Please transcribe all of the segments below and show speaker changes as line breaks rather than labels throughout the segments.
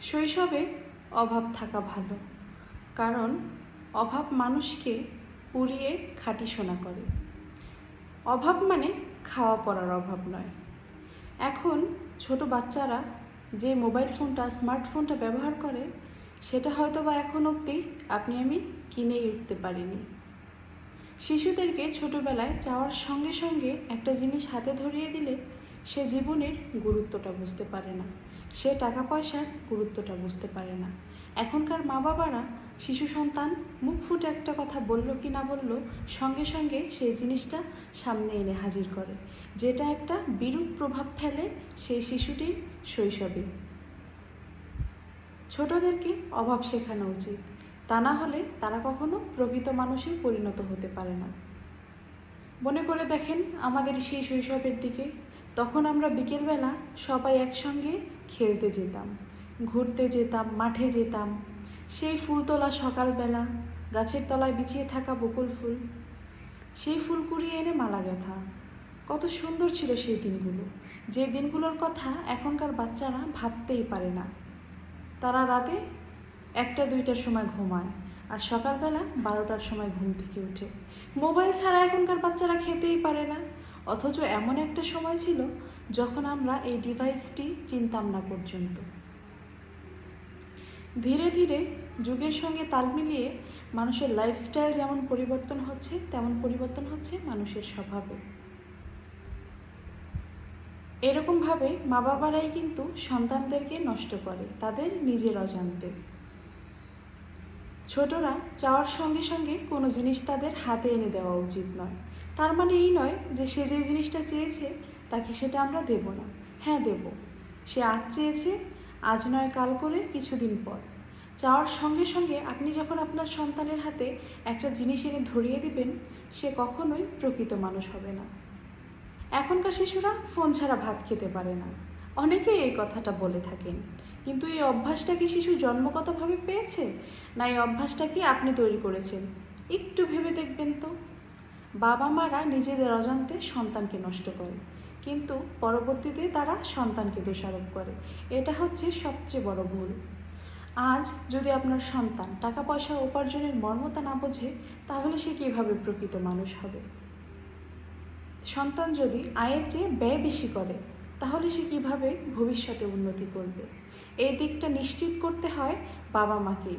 শৈশবে অভাব থাকা ভালো, কারণ অভাব মানুষকে পুড়িয়ে খাঁটি সোনা করে। অভাব মানে খাওয়া পড়ার অভাব নয়। এখন ছোট বাচ্চারা যে মোবাইল ফোনটা স্মার্টফোনটা ব্যবহার করে, সেটা হয়তো বা এখন অবধি আপনি আমি কিনেই উঠতে পারিনি। শিশুদেরকে ছোটবেলায় চাওয়ার সঙ্গে সঙ্গে একটা জিনিস হাতে ধরিয়ে দিলে সে জীবনের গুরুত্বটা বুঝতে পারে না। সে টাকা পয়সার গুরুত্বটা বুঝতে পারে না। এখনকার মা বাবারা শিশু সন্তান মুখ ফুটে একটা কথা বলল কি না বলল সঙ্গে সঙ্গে সেই জিনিসটা সামনে এনে হাজির করে, যেটা একটা বিরূপ প্রভাব ফেলে সেই শিশুটির শৈশবে। ছোটদেরকে অভাব শেখানো উচিত, তা না হলে তারা কখনো প্রকৃত মানুষে পরিণত হতে পারে না। মনে করে দেখেন আমাদের সেই শৈশবের দিকে তখন আমরা বিকেলবেলা সবাই একসঙ্গে খেলতে যেতাম, ঘুরতে যেতাম, মাঠে যেতাম। সেই ফুল তোলা সকালবেলা, গাছের তলায় বিছিয়ে থাকা বকুল ফুল। সেই ফুল কুড়িয়ে এনে মালা গাঁথা। কত সুন্দর ছিল সেই দিনগুলো। যে দিনগুলোর কথা এখনকার বাচ্চারা ভাবতেই পারে না। তারা রাতে একটা, দুইটার সময় ঘুমায় আর সকালবেলা বারোটার সময় ঘুম থেকে উঠে মোবাইল ছাড়া এখনকার বাচ্চারা খেতেই পারে না। অথচ এমন একটা সময় ছিল যখন আমরা এই ডিভাইসটি চিনতাম না পর্যন্ত। ধীরে ধীরে যুগের সঙ্গে তাল মিলিয়ে মানুষের লাইফস্টাইল যেমন পরিবর্তন হচ্ছে, তেমন পরিবর্তন হচ্ছে মানুষের স্বভাবে। এরকমভাবে মা বাবারাই কিন্তু সন্তানদেরকে নষ্ট করে, তাদের নিজের অজান্তে। ছোটরা চাওয়ার সঙ্গে সঙ্গে কোনো জিনিস তাদের হাতে এনে দেওয়া উচিত নয়। তার মানে এই নয় যে সে যে জিনিসটা চেয়েছে, তাকে সেটা আমরা দেব না। হ্যাঁ দেব। সে আজ চেয়েছে, আজ নয় কাল করে কিছুদিন পর। চাওয়ার সঙ্গে সঙ্গে আপনি যখন আপনার সন্তানের হাতে একটা জিনিস এনে ধরিয়ে দিবেন, সে কখনোই প্রকৃত মানুষ হবে না। এখনকার শিশুরা ফোন ছাড়া ভাত খেতে পারে না। অনেকেই এই কথাটা বলে থাকেন, কিন্তু এই অভ্যাসটা কি শিশু জন্মগতভাবে পেয়েছে? না, এই অভ্যাসটা কি আপনি তৈরি করেছেন? একটু ভেবে দেখবেন তো। বাবা মারা নিজেদের অজান্তে সন্তানকে নষ্ট করে, কিন্তু পরবর্তীতে তারা সন্তানকে দোষারোপ করে। এটা হচ্ছে সবচেয়ে বড় ভুল। আজ যদি আপনার সন্তান টাকা পয়সা উপার্জনের মর্মতা না বোঝে, তাহলে সে কীভাবে প্রকৃত মানুষ হবে? সন্তান যদি আয়ের চেয়ে ব্যয় বেশি করে, তাহলে সে কীভাবে ভবিষ্যতে উন্নতি করবে? এই দিকটা নিশ্চিত করতে হয় বাবা মাকেই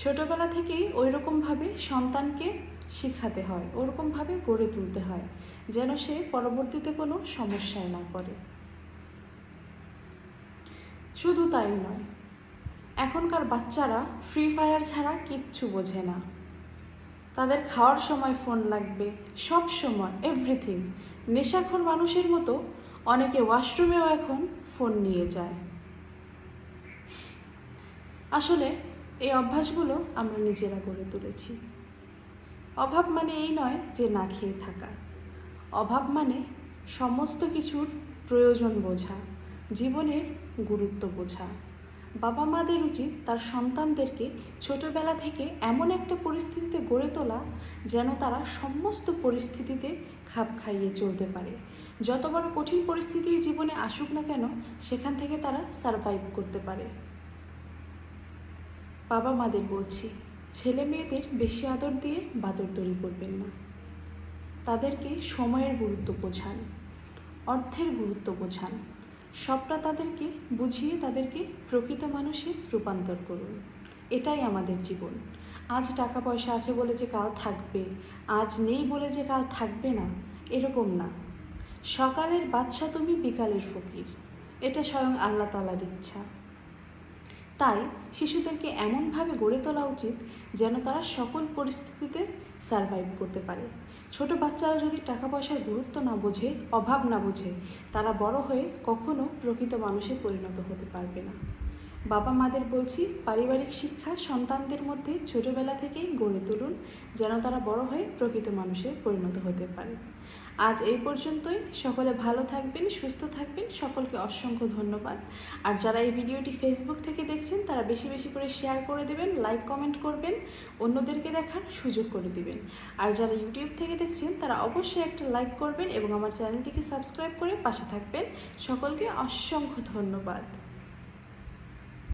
ছোটবেলা থেকেই ওই রকমভাবে সন্তানকে শেখাতে হয়, ওরকমভাবে গড়ে তুলতে হয়, যেন সে পরবর্তীতে কোনো সমস্যায় না করে শুধু তাই নয়, এখনকার বাচ্চারা ফ্রি ফায়ার ছাড়া কিচ্ছু বোঝে না। তাদের খাওয়ার সময় ফোন লাগবে, সব সময় এভরিথিং নেশাখোর মানুষের মতো অনেকে ওয়াশরুমেও এখন ফোন নিয়ে যায়। আসলে এই অভ্যাসগুলো আমরা নিজেরা গড়ে তুলেছি। অভাব মানে এই নয় যে না খেয়ে থাকা। অভাব মানে সমস্ত কিছুর প্রয়োজন বোঝা, জীবনের গুরুত্ব বোঝা। বাবা মাদের উচিত তার সন্তানদেরকে ছোটবেলা থেকে এমন একটা পরিস্থিতিতে গড়ে তোলা যেন তারা সমস্ত পরিস্থিতিতে খাপ খাইয়ে চলতে পারে। যত বড় কঠিন পরিস্থিতি জীবনে আসুক না কেন, সেখান থেকে তারা সারভাইভ করতে পারে। বাবা মাদের বলছি, ছেলে মেয়েদের বেশি আদর দিয়ে বাদর তৈরি করবেন না। তাদেরকে সময়ের গুরুত্ব বোঝান, অর্থের গুরুত্ব বোঝান। সবটা তাদেরকে বুঝিয়ে তাদেরকে প্রকৃত মানুষে রূপান্তর করুন। এটাই আমাদের জীবন। আজ টাকা পয়সা আছে বলে যে কাল থাকবে, আজ নেই বলে যে কাল থাকবে না, এরকম না। সকালের বাচ্চা তুমি বিকালের ফকির। এটা স্বয়ং আল্লাহ তালার ইচ্ছা। তাই শিশুদেরকে এমনভাবে গড়ে তোলা উচিত যেন তারা সকল পরিস্থিতিতে সারভাইভ করতে পারে। ছোট বাচ্চারা যদি টাকা পয়সার গুরুত্ব না বোঝে, অভাব না বোঝে, তারা বড় হয়ে কখনো প্রকৃত মানুষে পরিণত হতে পারবে না। বাবা মাদের বলছি, পারিবারিক শিক্ষা সন্তানদের মধ্যে ছোটবেলা থেকেই গড়ে তুলুন, যেন তারা বড় হয়ে প্রকৃত মানুষে পরিণত হতে পারে। আজ এই পর্যন্তই। সকলে ভালো থাকবেন, সুস্থ থাকবেন। সকলকে অসংখ্য ধন্যবাদ। আর যারা এই ভিডিওটি ফেসবুক থেকে দেখছেন, তারা বেশি বেশি করে শেয়ার করে দেবেন লাইক কমেন্ট করবেন, অন্যদেরকে দেখার সুযোগ করে দিবেন। আর যারা ইউটিউব থেকে দেখছেন, তারা অবশ্যই একটা লাইক করবেন এবং আমার চ্যানেলটিকে সাবস্ক্রাইব করে পাশে থাকবেন। সকলকে অসংখ্য ধন্যবাদ।